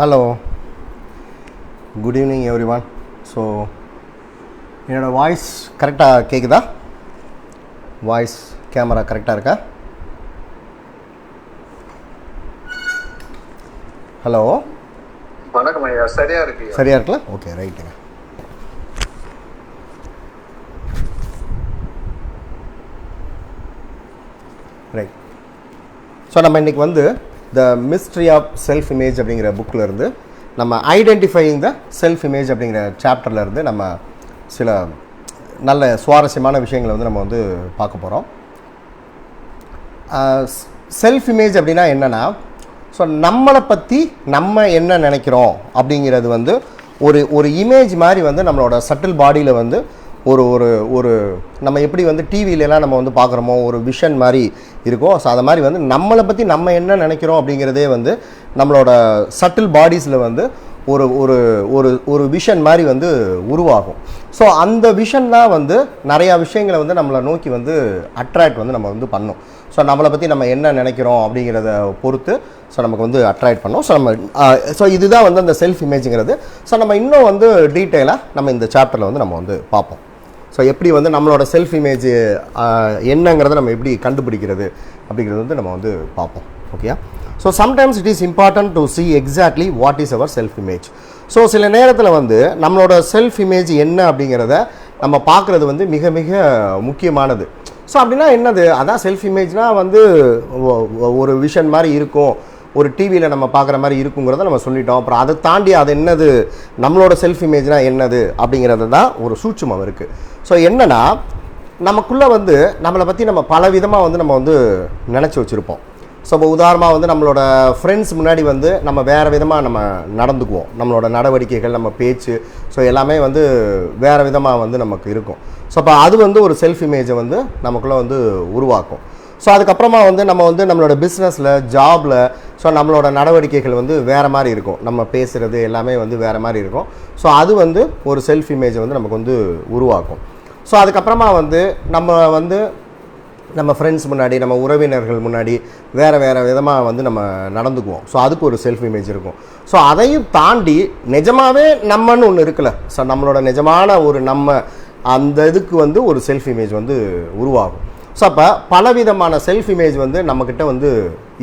Hello good evening everyone so என்னோடய voice கரெக்டாக கேட்குதா வாய்ஸ் கேமரா கரெக்டாக இருக்கா? ஹலோ வணக்கம் ஐயா. சரியா இருக்கு ஐயா. சரியா இருக்குல்ல ஓகே ரைட்டுங்க ரைட் ஸோ நம்ம இன்றைக்கி வந்து the mystery of self image அப்படிங்கிற புக்கில் இருந்து நம்ம ஐடென்டிஃபையிங் த செல்ஃப் இமேஜ் அப்படிங்கிற சாப்டர்லேருந்து நம்ம சில நல்ல சுவாரஸ்யமான விஷயங்களை வந்து நம்ம வந்து பார்க்க போகிறோம் செல்ஃப் இமேஜ் அப்படின்னா என்னென்னா ஸோ நம்மளை பற்றி நம்ம என்ன நினைக்கிறோம் அப்படிங்கிறது வந்து ஒரு ஒரு இமேஜ் மாதிரி வந்து நம்மளோட சட்டில் பாடியில் வந்து ஒரு ஒரு ஒரு நம்ம எப்படி வந்து டிவிலலாம் நம்ம வந்து பார்க்குறோமோ ஒரு விஷன் மாதிரி இருக்கும் ஸோ அதை மாதிரி வந்து நம்மளை பற்றி நம்ம என்ன நினைக்கிறோம் அப்படிங்கிறதே வந்து நம்மளோட சட்டில் பாடிஸில் வந்து ஒரு ஒரு ஒரு ஒரு விஷன் மாதிரி வந்து உருவாகும். ஸோ அந்த விஷன் தான் வந்து நிறையா விஷயங்களை வந்து நம்மளை நோக்கி வந்து அட்ராக்ட் வந்து நம்ம வந்து பண்ணோம். ஸோ நம்மளை பற்றி நம்ம என்ன நினைக்கிறோம் அப்படிங்கிறத பொறுத்து ஸோ நமக்கு வந்து அட்ராக்ட் பண்ணோம். ஸோ நம்ம ஸோ இதுதான் வந்து அந்த செல்ஃப் இமேஜுங்கிறது ஸோ நம்ம இன்னும் வந்து டீட்டெயிலாக நம்ம இந்த சாப்டரில் வந்து நம்ம வந்து பார்ப்போம். ஸோ எப்படி வந்து நம்மளோட செல்ஃப் இமேஜ் என்னங்கிறத நம்ம எப்படி கண்டுபிடிக்கிறது அப்படிங்கிறது வந்து நம்ம வந்து பார்ப்போம். Okay so sometimes it is important to see exactly what is our self image so சில நேரத்தில் வந்து நம்மளோட செல்ஃப் இமேஜ் என்ன அப்படிங்கிறத நம்ம பார்க்குறது வந்து மிக மிக முக்கியமானது. ஸோ அப்படின்னா என்னது? அதான் செல்ஃப் இமேஜ்னால் வந்து ஒரு விஷன் மாதிரி இருக்கும். ஒரு டிவியில் நம்ம பார்க்குற மாதிரி இருக்குங்கிறத நம்ம சொல்லிட்டோம். அப்புறம் அதை தாண்டி அது என்னது? நம்மளோட செல்ஃப் இமேஜ்னால் என்னது? அப்படிங்கிறது தான் ஒரு சூட்சமம் இருக்குது ஸோ என்னன்னா நமக்குள்ளே வந்து நம்மளை பற்றி நம்ம பல விதமாக வந்து நம்ம வந்து நினச்சி வச்சுருப்போம். ஸோ இப்போ உதாரணமாக வந்து நம்மளோட ஃப்ரெண்ட்ஸ் முன்னாடி வந்து நம்ம வேறு விதமாக நம்ம நடந்துக்குவோம். நம்மளோட நடவடிக்கைகள் நம்ம பேச்சு ஸோ எல்லாமே வந்து வேறு விதமாக வந்து நமக்கு இருக்கும். ஸோ அப்போ அது வந்து ஒரு செல்ஃப் இமேஜை வந்து நமக்குள்ளே வந்து உருவாக்கும். ஸோ அதுக்கப்புறமா வந்து நம்ம வந்து நம்மளோட பிஸ்னஸில் ஜாபில் ஸோ நம்மளோட நடவடிக்கைகள் வந்து வேறு மாதிரி இருக்கும். நம்ம பேசுகிறது எல்லாமே வந்து வேறு மாதிரி இருக்கும். ஸோ அது வந்து ஒரு செல்ஃப் இமேஜை வந்து நமக்கு வந்து உருவாக்கும். ஸோ அதுக்கப்புறமா வந்து நம்ம வந்து நம்ம ஃப்ரெண்ட்ஸ் முன்னாடி நம்ம உறவினர்கள் முன்னாடி வேறு வேறு விதமாக வந்து நம்ம நடந்துக்குவோம். ஸோ அதுக்கு ஒரு செல்ஃப் இமேஜ் இருக்கும். ஸோ அதையும் தாண்டி நிஜமாகவே நம்மன்னு ஒன்று இருக்குல்ல. ஸோ நம்மளோட நிஜமான ஒரு நம்ம அந்த இதுக்கு வந்து ஒரு செல்ஃப் இமேஜ் வந்து உருவாகும். ஸோ அப்போ பலவிதமான செல்ஃப் இமேஜ் வந்து நம்மக்கிட்ட வந்து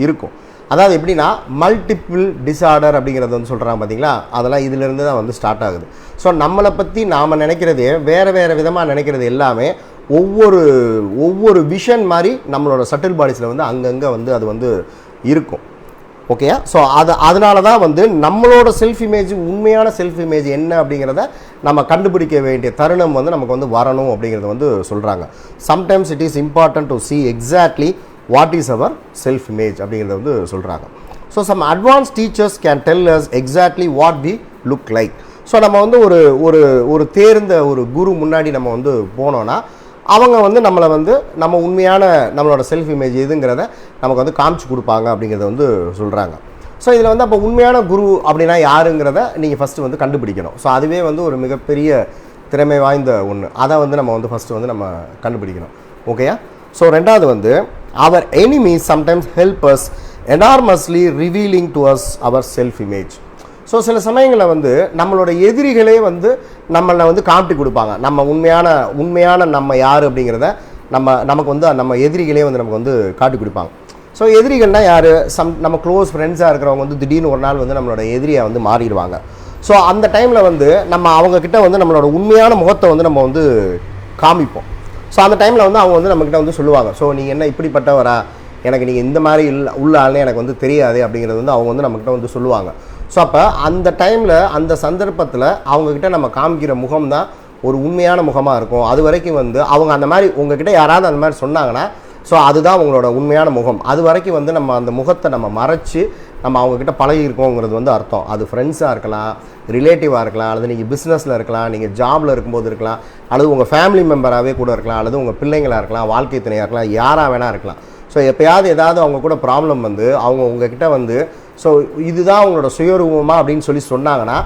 இருக்கும். அதாவது எப்படின்னா மல்டிபிள் டிஸார்டர் அப்படிங்கிறது வந்து சொல்கிறாங்க பார்த்தீங்களா அதெல்லாம் இதிலிருந்து தான் வந்து ஸ்டார்ட் ஆகுது. ஸோ நம்மளை பற்றி நாம் நினைக்கிறதே வேறு வேறு விதமாக நினைக்கிறது எல்லாமே ஒவ்வொரு ஒவ்வொரு விஷன் மாதிரி நம்மளோட சட்டில் பாடிஸில் வந்து அங்கங்கே வந்து அது வந்து இருக்கும். ஓகே ஸோ அது அதனால தான் வந்து நம்மளோட செல்ஃப் இமேஜ் உண்மையான செல்ஃப் இமேஜ் என்ன அப்படிங்கிறத நம்ம கண்டுபிடிக்க வேண்டிய தருணம் வந்து நமக்கு வந்து வரணும் அப்படிங்கிறத வந்து சொல்கிறாங்க sometimes it is important to see exactly what is our self image அப்படிங்கிறத வந்து சொல்கிறாங்க so some advance teachers can tell us exactly what we look like so நம்ம வந்து ஒரு ஒரு ஒரு தேர்ந்த ஒரு குரு முன்னாடி நம்ம வந்து போனோன்னா அவங்க வந்து நம்மளை வந்து நம்ம உண்மையான நம்மளோட செல்ஃப் இமேஜ் எதுங்கிறத நமக்கு வந்து காமிச்சு கொடுப்பாங்க அப்படிங்கிறத வந்து சொல்கிறாங்க ஸோ இதில் வந்து அப்போ உண்மையான குரு அப்படின்னா யாருங்கிறத நீங்கள் ஃபஸ்ட்டு வந்து கண்டுபிடிக்கணும். ஸோ அதுவே வந்து ஒரு மிகப்பெரிய திறமை வாய்ந்த ஒன்று அதை வந்து நம்ம வந்து ஃபஸ்ட்டு வந்து நம்ம கண்டுபிடிக்கணும். ஓகேயா ஸோ ரெண்டாவது வந்து our enemy sometimes help us enormously revealing to us our self image so சில சமயங்களில் வந்து நம்மளோட எதிரிகளே வந்து நம்மளை வந்து காமிட்டி கொடுப்பாங்க. நம்ம உண்மையான உண்மையான நம்ம யார் அப்படிங்கிறத நம்ம நமக்கு வந்து நம்ம எதிரிகளே வந்து நமக்கு வந்து காட்டி கொடுப்பாங்க. ஸோ எதிரிகள்னா யார்? சம் நம்ம க்ளோஸ் ஃப்ரெண்ட்ஸாக இருக்கிறவங்க வந்து திடீர்னு ஒரு நாள் வந்து நம்மளோட எதிரியை வந்து மாறிடுவாங்க. ஸோ அந்த டைமில் வந்து நம்ம அவங்கக்கிட்ட வந்து நம்மளோட உண்மையான முகத்தை வந்து நம்ம வந்து காமிப்போம். ஸோ அந்த டைமில் வந்து அவங்க வந்து நம்மக்கிட்ட வந்து சொல்லுவாங்க. ஸோ நீங்கள் என்ன இப்படிப்பட்டவரா? எனக்கு நீங்கள் இந்த மாதிரி இல்லை உள்ள ஆள்னு எனக்கு வந்து தெரியாது அப்படிங்கிறது வந்து அவங்க வந்து நம்மக்கிட்ட வந்து சொல்லுவாங்க. ஸோ அப்போ அந்த டைமில் அந்த சந்தர்ப்பத்தில் அவங்கக்கிட்ட நம்ம காமிக்கிற முகம் தான் ஒரு உண்மையான முகமாக இருக்கும். அது வரைக்கும் வந்து அவங்க அந்த மாதிரி உங்ககிட்ட யாராவது அந்த மாதிரி சொன்னாங்கன்னா ஸோ அதுதான் உங்களோட உண்மையான முகம். அது வரைக்கும் வந்து நம்ம அந்த முகத்தை நம்ம மறைச்சு நம்ம அவங்கக்கிட்ட பழகி இருக்கோங்கிறது வந்து அர்த்தம். அது ஃப்ரெண்ட்ஸாக இருக்கலாம் ரிலேட்டிவாக இருக்கலாம் அல்லது நீங்கள் பிஸ்னஸில் இருக்கலாம் நீங்கள் ஜாபில் இருக்கும்போது இருக்கலாம் அல்லது உங்கள் ஃபேமிலி மெம்பராகவே கூட இருக்கலாம் அல்லது உங்கள் பிள்ளைங்களாக இருக்கலாம் வாழ்க்கை துணையாக இருக்கலாம் யாராக வேணால் இருக்கலாம். ஸோ எப்போயாவது ஏதாவது அவங்க கூட ப்ராப்ளம் வந்து அவங்க உங்ககிட்ட வந்து ஸோ இதுதான் அவங்களோட சுயரூபமாக அப்படின்னு சொல்லி சொன்னாங்கன்னா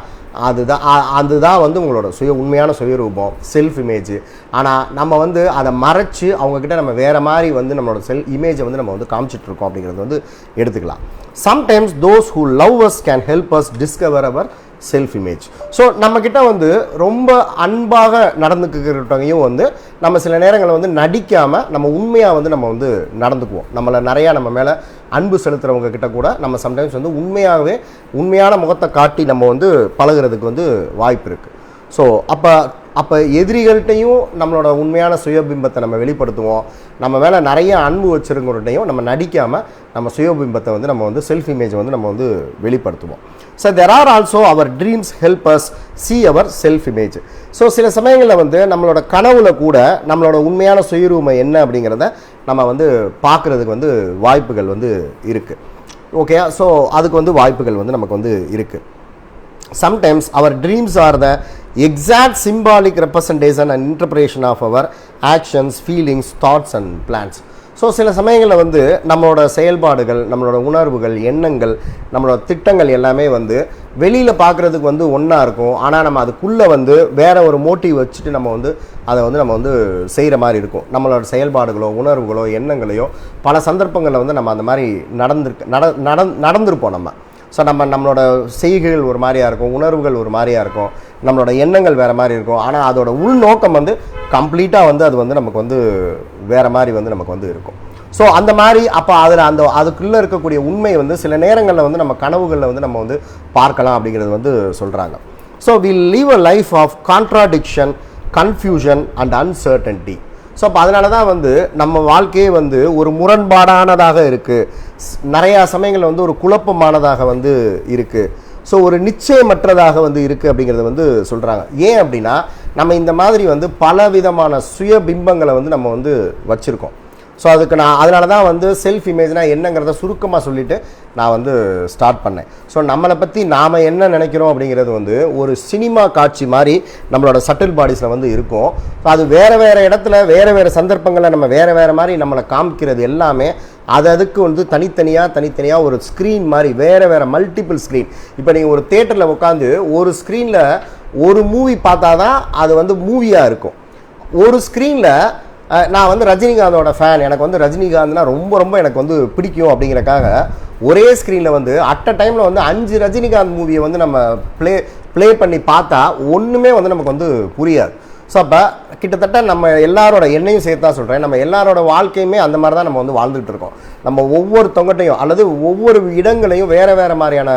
அதுதான் அதுதான் வந்து உங்களோட சுய உண்மையான சுயரூபம் செல்ஃப் இமேஜ் ஆனால் நம்ம வந்து அதை மறைச்சு அவங்கக்கிட்ட நம்ம வேறு மாதிரி வந்து நம்மளோட செல் இமேஜை வந்து நம்ம வந்து காமிச்சிட்டு இருக்கோம் அப்படிங்கிறது வந்து எடுத்துக்கலாம். Sometimes those who love us can help us discover our self image so நம்மக்கிட்ட வந்து ரொம்ப அன்பாக நடந்துக்கிறவங்க வந்து நம்ம சில நேரங்களில் வந்து நடிக்காமல் நம்ம உண்மையாக வந்து நம்ம வந்து நடந்துக்குவோம். நம்மளை நிறையா நம்ம மேலே அன்பு செலுத்துறவங்க கிட்ட கூட நம்ம சம்டைம்ஸ் வந்து உண்மையாகவே உண்மையான முகத்தை காட்டி நம்ம வந்து பழகுறதுக்கு வந்து வாய்ப்பு இருக்குது ஸோ அப்போ அப்போ எதிரிகள்கிட்டையும் நம்மளோட உண்மையான சுயபிம்பத்தை நம்ம வெளிப்படுத்துவோம். நம்ம மேலே நிறைய அன்பு வச்சுருக்கிறட்டையும் நம்ம நடிக்காமல் நம்ம சுயபிம்பத்தை வந்து நம்ம வந்து செல்ஃப் இமேஜ் வந்து நம்ம வந்து வெளிப்படுத்துவோம். So there are also our dreams help us our self image so சில சமயங்களில் வந்து நம்மளோட கனவுல கூட நம்மளோட உண்மையான சுயரூமை என்ன அப்படிங்கிறத நம்ம வந்து பார்க்குறதுக்கு வந்து வாய்ப்புகள் வந்து இருக்குது ஓகே ஸோ அதுக்கு வந்து வாய்ப்புகள் வந்து நமக்கு வந்து இருக்குது sometimes our dreams are the exact symbolic representation and interpretation of our actions feelings thoughts and plans so சில சமயங்களில் வந்து நம்மளோட செயல்பாடுகள் நம்மளோட உணர்வுகள் எண்ணங்கள் நம்மளோட திட்டங்கள் எல்லாமே வந்து வெளியில் பார்க்குறதுக்கு வந்து ஒன்றா இருக்கும். ஆனால் நம்ம அதுக்குள்ளே வந்து வேற ஒரு மோட்டிவ் வச்சுட்டு நம்ம வந்து அதை வந்து நம்ம வந்து செய்கிற மாதிரி இருக்கும். நம்மளோட செயல்பாடுகளோ உணர்வுகளோ எண்ணங்களையோ பல சந்தர்ப்பங்களில் வந்து நம்ம அந்த மாதிரி நடந்திருக்கு நட நடந்திருப்போம் நம்ம. ஸோ நம்ம நம்மளோட செய்கைகள் ஒரு மாதிரியா இருக்கும் உணர்வுகள் ஒரு மாதிரியா இருக்கும் நம்மளோட எண்ணங்கள் வேறு மாதிரி இருக்கும். ஆனால் அதோட உள்நோக்கம் வந்து கம்ப்ளீட்டாக வந்து அது வந்து நமக்கு வந்து வேறு மாதிரி வந்து நமக்கு வந்து இருக்கும். ஸோ அந்த மாதிரி அப்போ அதில் அந்த அதுக்குள்ளே இருக்கக்கூடிய உண்மை வந்து சில நேரங்களில் வந்து நம்ம கனவுகளில் வந்து நம்ம வந்து பார்க்கலாம் அப்படிங்கிறது வந்து சொல்கிறாங்க so will leave a life of contradiction confusion and uncertainty so அப்போ அதனால தான் வந்து நம்ம வாழ்க்கையே வந்து ஒரு முரண்பாடானதாக இருக்குது நிறையா சமயங்களில் வந்து ஒரு குழப்பமானதாக வந்து இருக்குது ஸோ ஒரு நிச்சயமற்றதாக வந்து இருக்குது அப்படிங்கிறத வந்து சொல்கிறாங்க ஏன் அப்படின்னா நம்ம இந்த மாதிரி வந்து பல விதமான சுய பிம்பங்களை வந்து நம்ம வந்து வச்சுருக்கோம். ஸோ அதுக்கு நான் அதனால தான் வந்து செல்ஃப் இமேஜ்னா என்னங்கிறத சுருக்கமாக சொல்லிவிட்டு நான் வந்து ஸ்டார்ட் பண்ணேன். ஸோ நம்மளை பற்றி நாம் என்ன நினைக்கிறோம் அப்படிங்கிறது வந்து ஒரு சினிமா காட்சி மாதிரி நம்மளோட சட்டில் பாடிஸில் வந்து இருக்கும். ஸோ அது வேறு வேறு இடத்துல வேறு வேறு சந்தர்ப்பங்களில் நம்ம வேறு வேறு மாதிரி நம்மளை காமிக்கிறது எல்லாமே அது அதுக்கு வந்து தனித்தனியாக தனித்தனியாக ஒரு ஸ்க்ரீன் மாதிரி வேறு வேறு மல்டிபிள் ஸ்க்ரீன் இப்போ நீங்கள் ஒரு தேட்டரில் உட்காந்து ஒரு ஸ்க்ரீனில் ஒரு மூவி பார்த்தா தான் அது வந்து மூவியாக இருக்கும். ஒரு ஸ்க்ரீனில் நான் வந்து ரஜினிகாந்தோட ஃபேன் எனக்கு வந்து ரஜினிகாந்த்னா ரொம்ப ரொம்ப எனக்கு வந்து பிடிக்கும் அப்படிங்கிறக்காக ஒரே ஸ்க்ரீனில் வந்து அட் அ டைமில் வந்து அஞ்சு ரஜினிகாந்த் மூவியை வந்து நம்ம ப்ளே ப்ளே பண்ணி பார்த்தா ஒன்றுமே வந்து நமக்கு வந்து புரியாது. ஸோ அப்போ கிட்டத்தட்ட நம்ம எல்லாரோட எண்ணையும் சேர்த்து தான் சொல்கிறேன் நம்ம எல்லாரோட வாழ்க்கையுமே அந்த மாதிரி தான் நம்ம வந்து வாழ்ந்துகிட்டு இருக்கோம். நம்ம ஒவ்வொரு தொங்கட்டையும் அல்லது ஒவ்வொரு இடங்களையும் வேறு வேறு மாதிரியான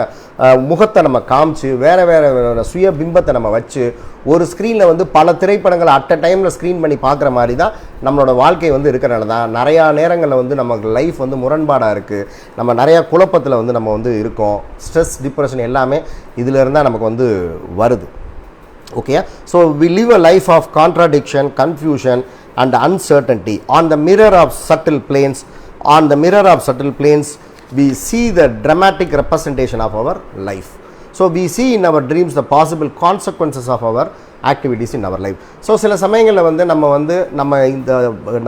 முகத்தை நம்ம காமிச்சு வேறு வேறு சுய பிம்பத்தை நம்ம வச்சு ஒரு ஸ்க்ரீனில் வந்து பல திரைப்படங்களை அட் அ டைமில் ஸ்க்ரீன் பண்ணி பார்க்குற மாதிரி தான் நம்மளோட வாழ்க்கை வந்து இருக்கிறனால தான் நிறையா நேரங்களில் வந்து நமக்கு லைஃப் வந்து முரண்பாடாக இருக்குது நம்ம நிறையா குழப்பத்தில் வந்து நம்ம வந்து இருக்கோம். ஸ்ட்ரெஸ் டிப்ரெஷன் எல்லாமே இதில் இருந்தால் நமக்கு வந்து வருது. Okay so we live a life of contradiction confusion and uncertainty on the mirror of subtle planes on the mirror of subtle planes we see the dramatic representation of our life so we see in our dreams the possible consequences of our activities in our life so சில சமயங்களில் வந்து நம்ம வந்து நம்ம இந்த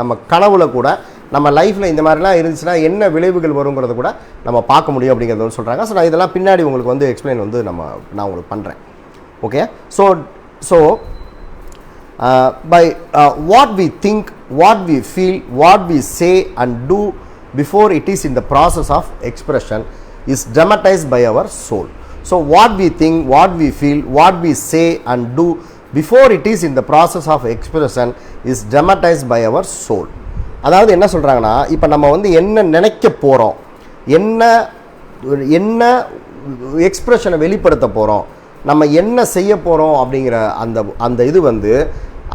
நம்ம கனவுல கூட நம்ம லைஃப்பில் இந்த மாதிரிலாம் இருந்துச்சுன்னா என்ன விளைவுகள் வருங்கிறத கூட நம்ம பார்க்க முடியும் அப்படிங்கிறது சொல்கிறாங்க ஸோ நான் இதெல்லாம் பின்னாடி உங்களுக்கு வந்து எக்ஸ்பிளைன் வந்து நம்ம நான் உங்களுக்கு பண்ணுறேன் okay so so uh, by uh, what we think what we feel what we say and do before it is in the process of expression is dramatized by our soul so what we think what we feel what we say and do before it is in the process of expression is dramatized by our soul அதாவது என்ன சொல்கிறாங்கன்னா இப்போ நம்ம வந்து என்ன நினைக்க போகிறோம் என்ன என்ன எக்ஸ்பிரஷனை வெளிப்படுத்த போகிறோம் நம்ம என்ன செய்ய போகிறோம் அப்படிங்கிற அந்த அந்த இது வந்து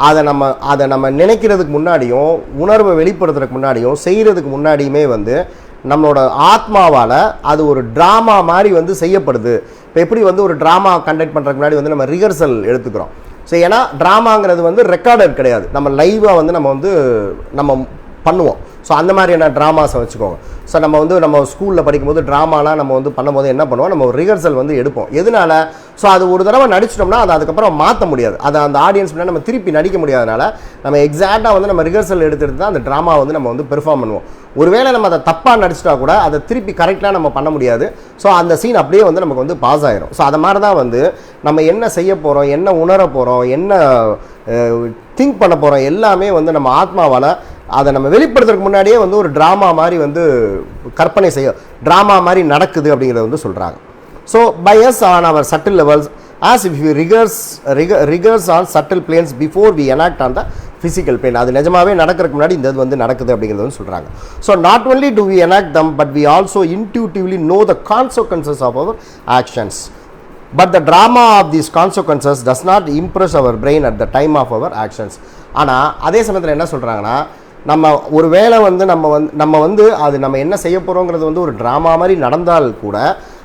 அதை நம்ம அதை நம்ம நினைக்கிறதுக்கு முன்னாடியும் உணர்வை வெளிப்படுத்துறதுக்கு முன்னாடியும் செய்கிறதுக்கு முன்னாடியுமே வந்து நம்மளோட ஆத்மாவால் அது ஒரு ட்ராமா மாதிரி வந்து செய்யப்படுது. இப்போ எப்படி வந்து ஒரு ட்ராமா கண்டக்ட் பண்ணுறதுக்கு முன்னாடி வந்து நம்ம ரிஹர்சல் எடுத்துக்கிறோம். ஸோ ஏன்னா ட்ராமாங்கிறது வந்து ரெக்கார்டட் கிடையாது. நம்ம லைவாக வந்து நம்ம வந்து நம்ம பண்ணுவோம். ஸோ அந்த மாதிரியான ட்ராமாஸை வச்சுக்கோங்க. ஸோ நம்ம வந்து நம்ம ஸ்கூலில் படிக்கும்போது ட்ராமாலாம் நம்ம வந்து பண்ணும்போது என்ன பண்ணுவோம்? நம்ம ஒரு ரிஹர்சல் வந்து எடுப்போம். எதனால? ஸோ அது ஒரு தடவை நடிச்சிட்டோம்னா அதை அதுக்கப்புறம் மாற்ற முடியாது. அதை அந்த ஆடியன்ஸ் முன்னாடி நம்ம திருப்பி நடிக்க முடியாதனால நம்ம எக்ஸாக்டாக வந்து நம்ம ரிஹர்சல் எடுத்துட்டு தான் அந்த ட்ராமா வந்து நம்ம வந்து பெர்ஃபார்ம் பண்ணுவோம். ஒருவேளை நம்ம அதை தப்பாக நடிச்சிட்டா கூட அதை திருப்பி கரெக்டாக நம்ம பண்ண முடியாது. ஸோ அந்த சீன் அப்படியே வந்து நமக்கு வந்து பாஸ் ஆயிரும். ஸோ அதை மாதிரி தான் வந்து நம்ம என்ன செய்ய போகிறோம் என்ன உணர போகிறோம் என்ன திங்க் பண்ண போகிறோம் எல்லாமே வந்து நம்ம ஆத்மாவால் அதை நம்ம வெளிப்படுத்துறதுக்கு முன்னாடியே வந்து ஒரு ட்ராமா மாதிரி வந்து கற்பனை செய்ய ட்ராமா மாதிரி நடக்குது அப்படிங்கிறத வந்து சொல்கிறாங்க so bias on our subtle levels as if you rehearse rehearse on subtle planes before we enact on the physical pain அது நிஜமாவே நடக்கிறதுக்கு முன்னாடி இந்த இது வந்து நடக்குது அப்படிங்கிறது வந்து சொல்கிறாங்க so not only do we enact them but we also intuitively know the consequences of our actions but the trauma of these consequences does not impress our brain at the time of our actions ஆனால் அதே சமயத்தில் என்ன சொல்கிறாங்கன்னா நம்ம ஒரு வேளை வந்து நம்ம வந்து நம்ம வந்து அது நம்ம என்ன செய்ய போகிறோங்கிறது வந்து ஒரு ட்ராமா மாதிரி நடந்தால் கூட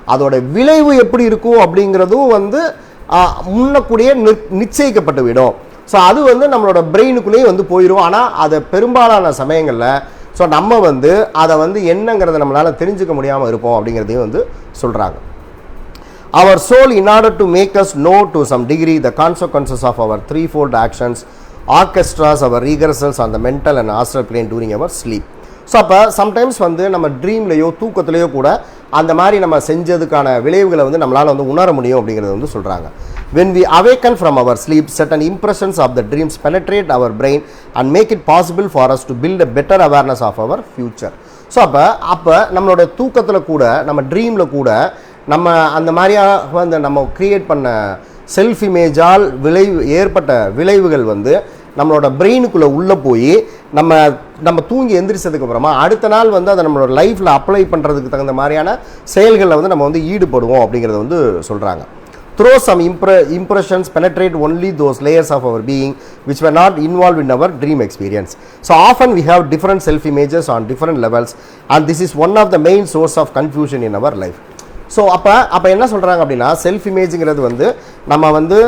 அதோட விளைவு எப்படி இருக்கும் அப்படிங்கிறதும் வந்து முன்னக்கூடிய முன்னக்கூடியே நிச்சயிக்கப்பட்டு விடும். ஸோ அது வந்து நம்மளோட பிரெயினுக்குள்ளேயே வந்து போயிடும் ஆனால் அதை பெரும்பாலான சமயங்களில் ஸோ நம்ம வந்து அதை வந்து என்னங்கிறத நம்மளால் தெரிஞ்சுக்க முடியாமல் இருப்போம் அப்படிங்கிறதையும் வந்து சொல்கிறாங்க our soul in order to make us know to some degree the consequences of our three fold actions orchestras our rehearsals அந்த mental and astral plane during our sleep so அப்போ சம்டைம்ஸ் வந்து நம்ம ட்ரீம்லேயோ தூக்கத்துலேயோ கூட அந்த மாதிரி நம்ம செஞ்சதுக்கான விளைவுகளை வந்து நம்மளால் வந்து உணர முடியும் அப்படிங்கிறத வந்து சொல்கிறாங்க when we awaken from our sleep certain impressions of the dreams penetrate our brain and make it possible for us to build a better awareness of our future so அப்போ அப்போ நம்மளோட தூக்கத்தில் கூட நம்ம ட்ரீமில் கூட நம்ம அந்த மாதிரியாக அந்த நம்ம க்ரியேட் பண்ண செல்ஃப் இமேஜால் விளைவு ஏற்பட்ட விளைவுகள் வந்து நம்மளோட பிரெயினுக்குள்ளே உள்ளே போய் நம்ம நம்ம தூங்கி எந்திரிச்சதுக்கப்புறமா அடுத்த நாள் வந்து அதை நம்மளோட லைஃப்பில் அப்ளை பண்ணுறதுக்கு தகுந்த மாதிரியான செயல்களில் வந்து நம்ம வந்து ஈடுபடுவோம் அப்படிங்கிறத வந்து சொல்கிறாங்க through some இம்ப்ர impressions penetrate only those layers of our being which were not involve in our dream experience so often we have different self images on different levels and this is one of the main source of confusion in our life so அப்போ அப்போ என்ன சொல்கிறாங்க அப்படின்னா self இமேஜுங்கிறது வந்து நம்ம வந்து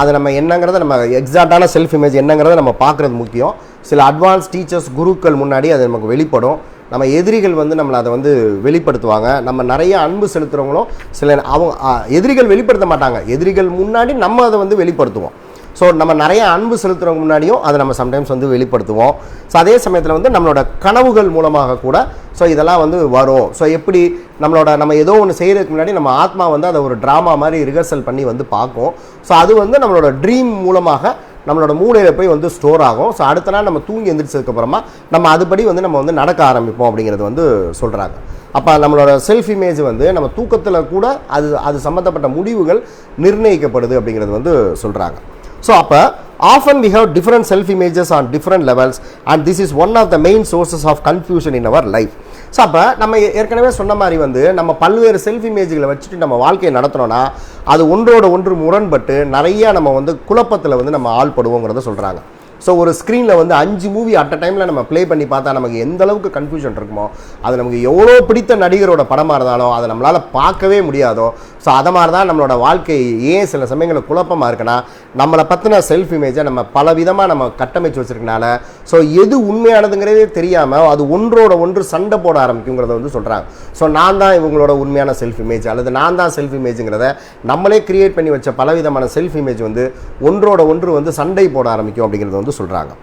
அது நம்ம என்னங்கிறத நம்ம எக்ஸாக்டான செல்ஃப் இமேஜ் என்னங்கிறத நம்ம பார்க்குறது முக்கியம். சில அட்வான்ஸ் டீச்சர்ஸ் குருக்கள் முன்னாடி அது நமக்கு வெளிப்படும். நம்ம எதிரிகள் வந்து நம்மளை அதை வந்து வெளிப்படுத்துவாங்க. நம்ம நிறைய அன்பு செலுத்துகிறவங்களும் சில அவங்க எதிரிகள் வெளிப்படுத்த மாட்டாங்க. எதிரிகள் முன்னாடி நம்ம அதை வந்து வெளிப்படுத்துவோம். ஸோ நம்ம நிறைய அன்பு செலுத்துறவங்க முன்னாடியும் அதை நம்ம சம்டைம்ஸ் வந்து வெளிப்படுத்துவோம். ஸோ அதே சமயத்தில் வந்து நம்மளோட கனவுகள் மூலமாக கூட ஸோ இதெல்லாம் வந்து வரும். ஸோ எப்படி நம்மளோட நம்ம ஏதோ ஒன்று செய்கிறதுக்கு முன்னாடி நம்ம ஆத்மா வந்து அதை ஒரு ட்ராமா மாதிரி ரிஹர்சல் பண்ணி வந்து பார்க்கும். ஸோ அது வந்து நம்மளோட ட்ரீம் மூலமாக நம்மளோட மூளையில் போய் வந்து ஸ்டோர் ஆகும். ஸோ அடுத்த நாள் நம்ம தூங்கி எந்திரிச்சதுக்கப்புறமா நம்ம அதுபடி வந்து நம்ம வந்து நடக்க ஆரம்பிப்போம் அப்படிங்கிறது வந்து சொல்கிறாங்க அப்போ நம்மளோட செல்ஃப் இமேஜ் வந்து நம்ம தூக்கத்தில் கூட அது அது சம்மந்தப்பட்ட முடிவுகள் நிர்ணயிக்கப்படுது அப்படிங்கிறது வந்து சொல்கிறாங்க ஸோ அப்போ often we have different self images on different levels and this is one of the main sources of confusion in our life so அப்போ நம்ம ஏற்கனவே சொன்ன மாதிரி வந்து நம்ம பல்வேறு செல்ஃப் இமேஜ்களை வச்சுட்டு நம்ம வாழ்க்கையை நடத்தினோன்னா அது ஒன்றோட ஒன்று முரண்பட்டு நிறைய நம்ம வந்து குழப்பத்தில் வந்து நம்ம ஆள்படுவோங்கிறத சொல்கிறாங்க ஸோ ஒரு ஸ்க்ரீனில் வந்து அஞ்சு மூவி அட் அ டைமில் நம்ம ப்ளே பண்ணி பார்த்தா நமக்கு எந்த அளவுக்கு கன்ஃபியூஷன் இருக்குமோ அது நமக்கு எவ்வளோ பிடித்த நடிகரோட படமாக இருந்தாலும் அதை நம்மளால் பார்க்கவே முடியாதோ ஸோ அதை மாதிரி தான் நம்மளோட வாழ்க்கை ஏன் சில சமயங்களில் குழப்பமாக இருக்குன்னா நம்மளை பற்றின செல்ஃப் இமேஜை நம்ம பல விதமாக நம்ம கட்டமைச்சு வச்சிருக்கனால ஸோ எது உண்மையானதுங்கிறதே தெரியாமல் அது ஒன்றோட ஒன்று சண்டை போட ஆரம்பிக்குங்கிறத வந்து சொல்கிறாங்க ஸோ நான் தான் இவங்களோட உண்மையான செல்ஃப் இமேஜ் அல்லது நான் தான் செல்ஃப் இமேஜுங்கிறத நம்மளே கிரியேட் பண்ணி வச்ச பலவிதமான செல்ஃப் இமேஜ் வந்து ஒன்றோட ஒன்று வந்து சண்டை போட ஆரம்பிக்கும் அப்படிங்கிறத வந்து சொல்கிறாங்க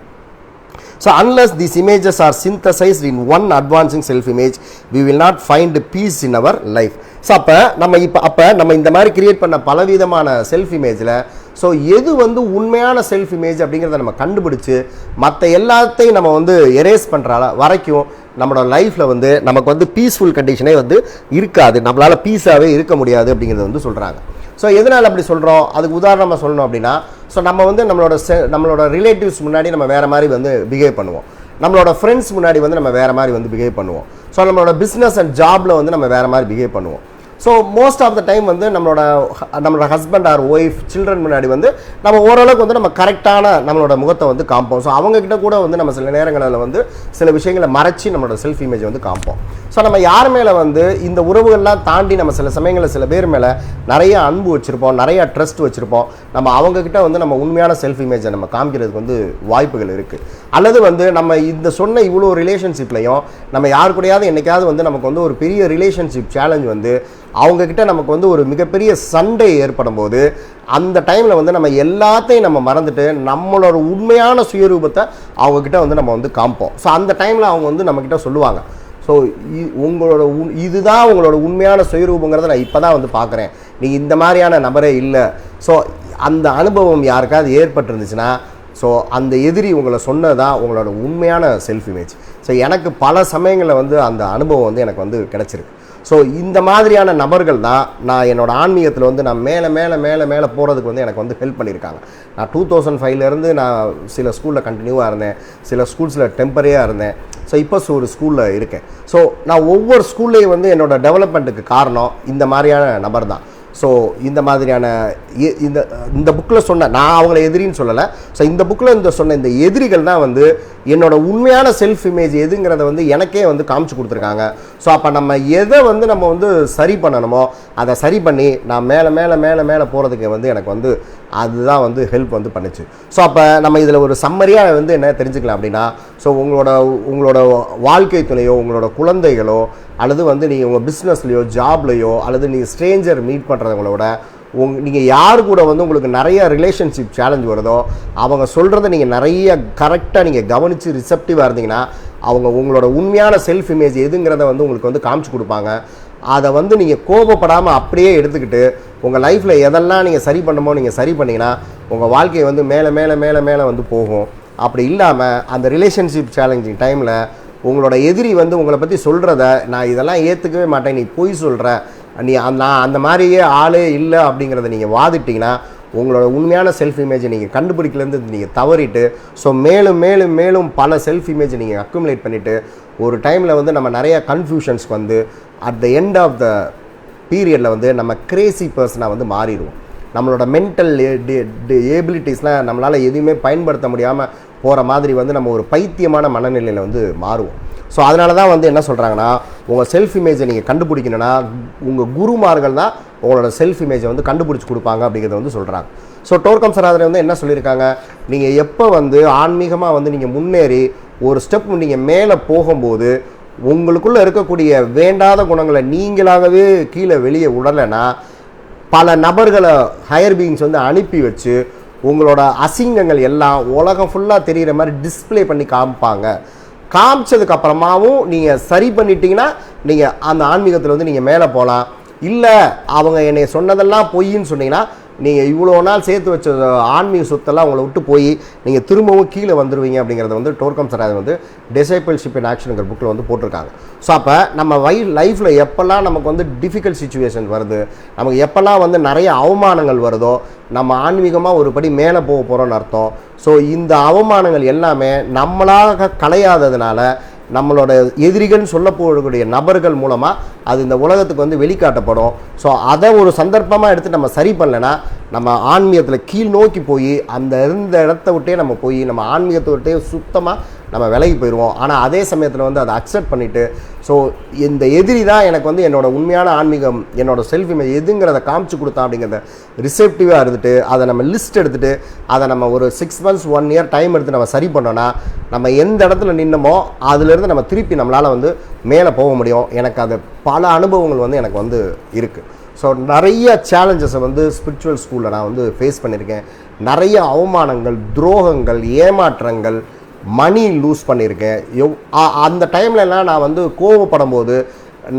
so unless this images are synthesized in one advancing self image we will not find peace in our life so அப்போ நம்ம இப்போ அப்போ நம்ம இந்த மாதிரி கிரியேட் பண்ண பலவிதமான செல்ஃப் இமேஜில் ஸோ எது வந்து உண்மையான செல்ஃப் இமேஜ் அப்படிங்கிறத நம்ம கண்டுபிடிச்சி மற்ற எல்லாத்தையும் நம்ம வந்து எரேஸ் பண்ணுற வரைக்கும் நம்மளோட லைஃப்பில் வந்து நமக்கு வந்து பீஸ்ஃபுல் கண்டிஷனே வந்து இருக்காது. நம்மளால் பீஸாகவே இருக்க முடியாது அப்படிங்கிறத வந்து சொல்கிறாங்க ஸோ எதனால் அப்படி சொல்கிறோம் அதுக்கு உதாரணமாக சொல்லணும் அப்படின்னா ஸோ நம்ம வந்து நம்மளோட செ- நம்மளோட ரிலேட்டிவ்ஸ் முன்னாடி நம்ம வேறு மாதிரி வந்து பிஹேவ் பண்ணுவோம். நம்மளோட ஃப்ரெண்ட்ஸ் முன்னாடி வந்து நம்ம வேறு மாதிரி வந்து பிஹேவ் பண்ணுவோம். ஸோ நம்மளோட பிஸ்னஸ் அண்ட் ஜாபில் வந்து நம்ம வேறு மாதிரி பிஹேவ் பண்ணுவோம். So most of the time வந்து நம்மளோட நம்மளோட ஹஸ்பண்ட் ஆர் ஒய்ஃப் சில்ட்ரன் முன்னாடி வந்து நம்ம ஓரளவுக்கு வந்து நம்ம கரெக்டான நம்மளோட முகத்தை வந்து காமிப்போம் ஸோ அவங்கக்கிட்ட கூட வந்து நம்ம சில நேரங்களில் வந்து சில விஷயங்களை மறைச்சி நம்மளோட செல்ஃப் இமேஜ் வந்து காமிப்போம் ஸோ நம்ம யார் மேலே வந்து இந்த உறவுகள்லாம் தாண்டி நம்ம சில சமயங்களில் சில பேர் மேலே நிறைய அன்பு வச்சுருப்போம் நிறைய ட்ரஸ்ட் வச்சுருப்போம் நம்ம அவங்கக்கிட்ட வந்து நம்ம உண்மையான செல்ஃப் இமேஜை நம்ம காமிக்கிறதுக்கு வந்து வாய்ப்புகள் இருக்குது அல்லது வந்து நம்ம இந்த சொன்ன இவ்வளோ ரிலேஷன்ஷிப்லையும் நம்ம யாருக்குடையாவது கூடயாவது என்னைக்காவது வந்து நமக்கு வந்து ஒரு பெரிய ரிலேஷன்ஷிப் சேலஞ்ச் வந்து அவங்கக்கிட்ட நமக்கு வந்து ஒரு மிகப்பெரிய சண்டை ஏற்படும் போது அந்த டைமில் வந்து நம்ம எல்லாத்தையும் நம்ம மறந்துட்டு நம்மளோட உண்மையான சுயரூபத்தை அவங்கக்கிட்ட வந்து நம்ம வந்து காமிப்போம் ஸோ அந்த டைமில் அவங்க வந்து நம்மக்கிட்ட சொல்லுவாங்க. ஸோ உங்களோட உண் இதுதான் உங்களோட உண்மையான சுயரூபங்கிறத நான் இப்போ தான் வந்து பார்க்குறேன் நீங்கள் இந்த மாதிரியான நபரே இல்லை. ஸோ அந்த அனுபவம் யாருக்காவது ஏற்பட்டிருந்துச்சுன்னா ஸோ அந்த எதிரி உங்களை சொன்னதான் உங்களோட உண்மையான செல்ஃப் இமேஜ் ஸோ எனக்கு பல சமயங்களில் வந்து அந்த அனுபவம் வந்து எனக்கு வந்து கிடச்சிருக்கு. ஸோ இந்த மாதிரியான நபர்கள் தான் நான் என்னோடய ஆன்மீகத்தில் வந்து நான் மேலே மேலே மேலே மேலே போகிறதுக்கு வந்து எனக்கு வந்து ஹெல்ப் பண்ணியிருக்காங்க. நான் டூ தௌசண்ட் ஃபைவ்லேருந்து நான் சில ஸ்கூலில் கண்டினியூவாக இருந்தேன். சில ஸ்கூல்ஸில் டெம்பரரியாக இருந்தேன். ஸோ இப்போ ஒரு ஸ்கூலில் இருக்கேன். ஸோ நான் ஒவ்வொரு ஸ்கூல்லையும் வந்து என்னோட டெவலப்மெண்ட்டுக்கு காரணம் இந்த மாதிரியான நபர் தான். ஸோ இந்த மாதிரியான இந்த இந்த புக்கில் சொன்ன நான் அவங்கள எதிரின்னு சொல்லலை. ஸோ இந்த புக்கில் இந்த சொன்ன இந்த எதிரிகள் தான் வந்து என்னோட உண்மையான செல்ஃப் இமேஜ் எதுங்கிறத வந்து எனக்கே வந்து காமிச்சு கொடுத்துருக்காங்க. ஸோ அப்போ நம்ம எதை வந்து நம்ம வந்து சரி பண்ணணுமோ அதை சரி பண்ணி நான் மேலே மேலே மேலே மேலே போகிறதுக்கு வந்து எனக்கு வந்து அதுதான் வந்து ஹெல்ப் வந்து பண்ணுச்சு. ஸோ அப்போ நம்ம இதில் ஒரு சம்மரியாக வந்து என்ன தெரிஞ்சுக்கலாம் அப்படின்னா ஸோ உங்களோட உங்களோட வாழ்க்கை துணையோ உங்களோட குழந்தைகளோ அல்லது வந்து நீங்கள் உங்கள் பிஸ்னஸ்லையோ ஜாப்லையோ அல்லது நீங்கள் ஸ்ட்ரேஞ்சர் மீட் பண்ணுறவங்களோட உங் நீங்கள் யார் கூட வந்து உங்களுக்கு நிறைய ரிலேஷன்ஷிப் சேலஞ்ச் வருதோ அவங்க சொல்கிறத நீங்கள் நிறைய கரெக்டாக நீங்கள் கவனித்து ரிசப்டிவாக இருந்தீங்கன்னா அவங்க உங்களோட உண்மையான செல்ஃப் இமேஜ் எதுங்கிறத வந்து உங்களுக்கு வந்து காமிச்சு கொடுப்பாங்க. அதை வந்து நீங்கள் கோபப்படாமல் அப்படியே எடுத்துக்கிட்டு உங்கள் லைஃப்பில் எதெல்லாம் நீங்கள் சரி பண்ணுமோ நீங்கள் சரி பண்ணிங்கன்னா உங்கள் வாழ்க்கையை வந்து மேலே மேலே மேலே மேலே வந்து போகும். அப்படி இல்லாமல் அந்த ரிலேஷன்ஷிப் சேலஞ்சிங் டைமில் உங்களோட எதிரி வந்து உங்களை பற்றி சொல்கிறத நான் இதெல்லாம் ஏற்றுக்கவே மாட்டேன் நீ பொய் சொல்கிற நீ அந்த நான் அந்த மாதிரியே ஆளே இல்லை அப்படிங்கிறத நீங்கள் வாதிட்டிங்கன்னா உங்களோட உண்மையான செல்ஃப் இமேஜை நீங்கள் கண்டுபிடிக்கலேருந்து நீங்கள் தவறிட்டு ஸோ மேலும் மேலும் மேலும் பல செல்ஃப் இமேஜை நீங்கள் அக்குமுலேட் பண்ணிவிட்டு ஒரு டைமில் வந்து நம்ம நிறையா கன்ஃபியூஷன்ஸ்க்கு வந்து at the end of the பீரியடில் வந்து நம்ம கிரேசி பர்சனாக வந்து மாறிடுவோம். நம்மளோட மென்டல் ஏபிலிட்டிஸ்லாம் நம்மளால் எதுவுமே பயன்படுத்த முடியாமல் போகிற மாதிரி வந்து நம்ம ஒரு பைத்தியமான மனநிலையில் வந்து மாறுவோம். ஸோ அதனால தான் வந்து என்ன சொல்கிறாங்கன்னா உங்கள் செல்ஃப் இமேஜை நீங்கள் கண்டுபிடிக்கணும்னா உங்கள் குருமார்கள் தான் உங்களோட செல்ஃப் இமேஜை வந்து கண்டுபிடிச்சி கொடுப்பாங்க அப்படிங்கிறத வந்து சொல்கிறாங்க ஸோ டோர்கம் சராதரை வந்து என்ன சொல்லியிருக்காங்க? நீங்கள் எப்போ வந்து ஆன்மீகமாக வந்து நீங்கள் முன்னேறி ஒரு ஸ்டெப் நீங்கள் மேலே போகும்போது உங்களுக்குள்ளே இருக்கக்கூடிய வேண்டாத குணங்களை நீங்களாகவே கீழே வெளியே விடலைன்னா பல நபர்களை ஹையர் பீயிங்ஸ் வந்து அனுப்பி வச்சு உங்களோட அசிங்கங்கள் எல்லாம் உலகம் ஃபுல்லாக தெரிகிற மாதிரி டிஸ்பிளே பண்ணி காமிப்பாங்க. காமிச்சதுக்கு அப்புறமாவும் நீங்கள் சரி பண்ணிட்டீங்கன்னா நீங்கள் அந்த ஆன்மீகத்தில் வந்து நீங்கள் மேலே போகலாம் இல்லை அவங்க என்னை சொன்னதெல்லாம் பொய்ன்னு சொன்னீங்கன்னா நீங்கள் இவ்வளோ நாள் சேர்த்து வச்ச ஆன்மீக சொத்தெல்லாம் உங்களை விட்டு போய் நீங்கள் திரும்பவும் கீழே வந்துடுவீங்க அப்படிங்கிறத வந்து டோர்கம் சராஜ் வந்து டிசைபிள்ஷிப் இன் ஆக்ஷனுங்கிற புக்கில் வந்து போட்டிருக்காங்க. ஸோ அப்போ நம்ம வை லைஃப்பில் எப்போல்லாம் நமக்கு வந்து டிஃபிகல்ட் சுச்சுவேஷன் வருது நமக்கு எப்போல்லாம் வந்து நிறைய அவமானங்கள் வருதோ நம்ம ஆன்மீகமாக ஒரு படி மேலே போக போகிறோன்னு அர்த்தம். ஸோ இந்த அவமானங்கள் எல்லாமே நம்மளாக களையாததுனால நம்மளோட எதிரிகள்னு சொல்ல போகக்கூடிய நபர்கள் மூலமாக அது இந்த உலகத்துக்கு வந்து வெளிக்காட்டப்படும். ஸோ அதை ஒரு சந்தர்ப்பமாக எடுத்து நம்ம சரி பண்ணலைன்னா நம்ம ஆன்மீகத்தில் கீழ் நோக்கி போய் அந்த இருந்த இடத்த விட்டே நம்ம போய் நம்ம ஆன்மீகத்தை விட்டே சுத்தமாக நம்ம விலகி போயிடுவோம் ஆனால் அதே சமயத்தில் வந்து அதை அக்செப்ட் பண்ணிவிட்டு ஸோ இந்த எதிரி தான் எனக்கு வந்து என்னோடய உண்மையான ஆன்மீகம் என்னோடய செல்ஃப் இமேஜ் எதுங்கிறத காமிச்சு கொடுத்தான் அப்படிங்கிறத ரிசெப்டிவாக இருந்துட்டு அதை நம்ம லிஸ்ட் எடுத்துகிட்டு அதை நம்ம ஒரு six months one year time எடுத்து நம்ம சரி பண்ணோன்னா நம்ம எந்த இடத்துல நின்னமோ அதுலேருந்து நம்ம திருப்பி நம்மளால் வந்து மேலே போக முடியும். எனக்கு அது பல அனுபவங்கள் வந்து எனக்கு வந்து இருக்குது ஸோ நிறைய சேலஞ்சஸை வந்து ஸ்பிரிச்சுவல் ஸ்கூலில் நான் வந்து ஃபேஸ் பண்ணியிருக்கேன் நிறைய அவமானங்கள் துரோகங்கள் ஏமாற்றங்கள் மணி லூஸ் பண்ணியிருக்கேன் எவ் அந்த டைம்லலாம் நான் வந்து கோவப்படும் போது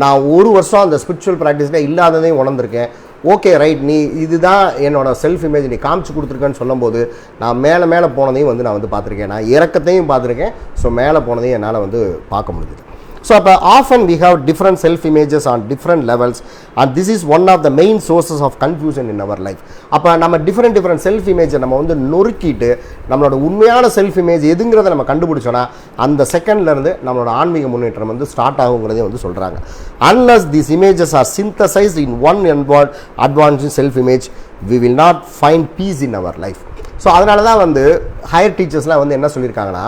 நான் ஒரு வருஷம் அந்த ஸ்பிரிச்சுவல் ப்ராக்டிஸில் இல்லாததையும் உணர்ந்திருக்கேன். ஓகே ரைட் நீ இதுதான் என்னோட செல்ஃப் இமேஜ் நீ காமிச்சு கொடுத்துருக்கேன்னு சொல்லும்போது நான் மேலே மேலே போனதையும் வந்து நான் வந்து பார்த்துருக்கேன். நான் இறக்கத்தையும் பார்த்துருக்கேன். ஸோ மேலே போனதையும் என்னால் வந்து பார்க்க முடியுது ஸோ அப்போ often we have different self images on different levels and this is one of the main sources of confusion in our life அப்போ நம்ம டிஃப்ரெண்ட் டிஃப்ரெண்ட் செல்ஃப் இமேஜை நம்ம வந்து நொறுக்கிட்டு நம்மளோட உண்மையான செல்ஃப் இமேஜ் எதுங்கிறத நம்ம கண்டுபிடிச்சோன்னா அந்த செகண்ட்லேருந்து நம்மளோட ஆன்மீக முன்னேற்றம் வந்து ஸ்டார்ட் ஆகுங்கிறதே வந்து சொல்கிறாங்க unless these images are synthesize in one involved advance self image we will not find peace in our life so அதனால தான் வந்து ஹையர் டீச்சர்ஸ்லாம் வந்து என்ன சொல்லியிருக்காங்கன்னா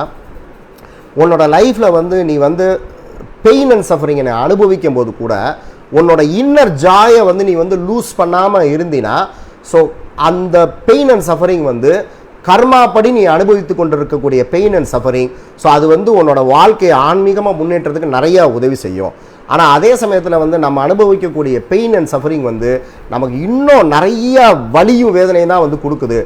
உன்னோட லைஃப்பில் வந்து நீ வந்து பெயின் அண்ட் சஃபரிங்கை அனுபவிக்கும் போது கூட உன்னோட இன்னர் ஜாயை வந்து நீ வந்து லூஸ் பண்ணாமல் இருந்தினா ஸோ அந்த பெயின் அண்ட் சஃபரிங் வந்து கர்மாப்படி நீ அனுபவித்து கொண்டிருக்கக்கூடிய பெயின் அண்ட் சஃபரிங் ஸோ அது வந்து உன்னோட வாழ்க்கையை ஆன்மீகமாக முன்னேற்றத்துக்கு நிறையா உதவி செய்யும். ஆனால் அதே சமயத்தில் வந்து நம்ம அனுபவிக்கக்கூடிய பெயின் அண்ட் சஃபரிங் வந்து நமக்கு இன்னும் நிறைய வலியும் வேதனையும் தான் வந்து கொடுக்குது.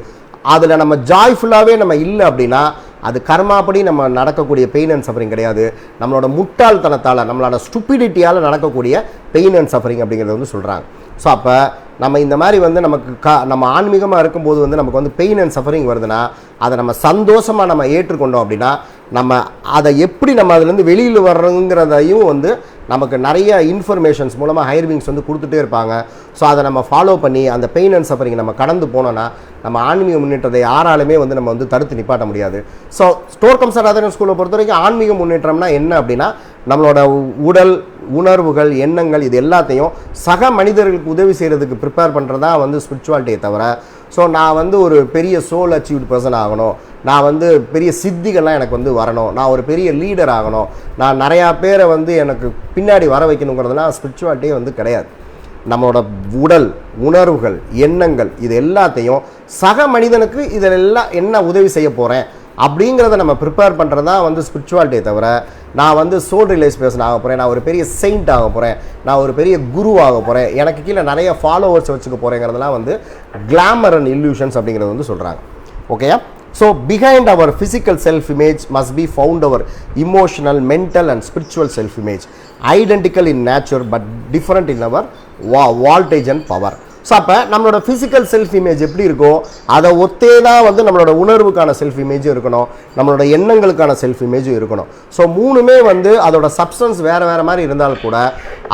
அதில் நம்ம ஜாய்ஃபுல்லாகவே நம்ம இல்லை அப்படின்னா அது கர்மாப்படி நம்ம நடக்கக்கூடிய பெயின் அண்ட் சஃபரிங் கிடையாது. நம்மளோட முட்டாள்தனத்தால் நம்மளோட ஸ்டூபிடிட்டியால் நடக்கக்கூடிய பெயின் அண்ட் சஃபரிங் அப்படிங்கிறத வந்து சொல்கிறாங்க ஸோ அப்போ நம்ம இந்த மாதிரி வந்து நமக்கு கா நம்ம ஆன்மீகமாக இருக்கும்போது வந்து நமக்கு வந்து பெயின் அண்ட் சஃபரிங் வருதுன்னா அதை நம்ம சந்தோஷமாக நம்ம ஏற்றுக்கொண்டோம் அப்படின்னா நம்ம அதை எப்படி நம்ம அதுலேருந்து வெளியில் வர்றோங்கிறதையும் வந்து நமக்கு நிறைய இன்ஃபர்மேஷன்ஸ் மூலமாக ஹையர் விங்ஸ் வந்து கொடுத்துட்டே இருப்பாங்க. ஸோ அதை நம்ம ஃபாலோ பண்ணி அந்த பெயின் அண்ட் சஃபரிங் நம்ம கடந்து போனோன்னா நம்ம ஆன்மீக முன்னேற்றத்தை யாராலுமே வந்து நம்ம வந்து தடுத்து நிப்பாட்ட முடியாது. ஸோ ஸ்டோர் கம்சர் ராதன ஸ்கூலை பொறுத்த வரைக்கும் ஆன்மீக முன்னேற்றம்னா என்ன அப்படின்னா நம்மளோட உடல் உணர்வுகள் எண்ணங்கள் இது எல்லாத்தையும் சக மனிதர்களுக்கு உதவி செய்கிறதுக்கு ப்ரிப்பேர் பண்ணுறதா வந்து ஸ்பிரிச்சுவாலிட்டியை தவிர ஸோ நான் வந்து ஒரு பெரிய சோல் அச்சீவ்டு பர்சன் ஆகணும். நான் வந்து பெரிய சித்திகள்லாம் எனக்கு வந்து வரணும். நான் ஒரு பெரிய லீடர் ஆகணும். நான் நிறையா பேரை வந்து எனக்கு பின்னாடி வர வைக்கணுங்கிறதுலாம் ஸ்பிரிச்சுவாலிட்டியே வந்து கிடையாது. நம்மளோட உடல் உணர்வுகள் எண்ணங்கள் இது எல்லாத்தையும் சக மனிதனுக்கு இதெல்லாம் என்ன உதவி செய்ய போகிறேன் அப்படிங்கிறத நம்ம ப்ரிப்பேர் பண்ணுறது தான் வந்து ஸ்பிரிச்சுவாலிட்டியை தவிர நான் வந்து சோல் ரிலேஸ் பேசன் ஆக போகிறேன் நான் ஒரு பெரிய செயிண்ட் ஆக போகிறேன் நான் ஒரு பெரிய குரு ஆக போகிறேன் எனக்கு கீழே நிறைய ஃபாலோவர்ஸ் வச்சுக்க போகிறேங்கிறதெல்லாம் வந்து கிளாமர் அண்ட் இல்யூஷன்ஸ் அப்படிங்கிறது வந்து சொல்கிறாங்க ஓகேயா so behind our physical self image must be found our emotional mental and spiritual self image identical in nature but different in our வா வால்டேஜ் அண்ட் பவர் ஸோ அப்போ நம்மளோட physical self image எப்படி இருக்கோ அதை ஒத்தே தான் வந்து நம்மளோட உணர்வுக்கான செல்ஃப் இமேஜும் இருக்கணும். நம்மளோட எண்ணங்களுக்கான செல்ஃப் இமேஜும் இருக்கணும். ஸோ மூணுமே வந்து அதோட சப்ஸ்டன்ஸ் வேறு வேறு மாதிரி இருந்தாலும் கூட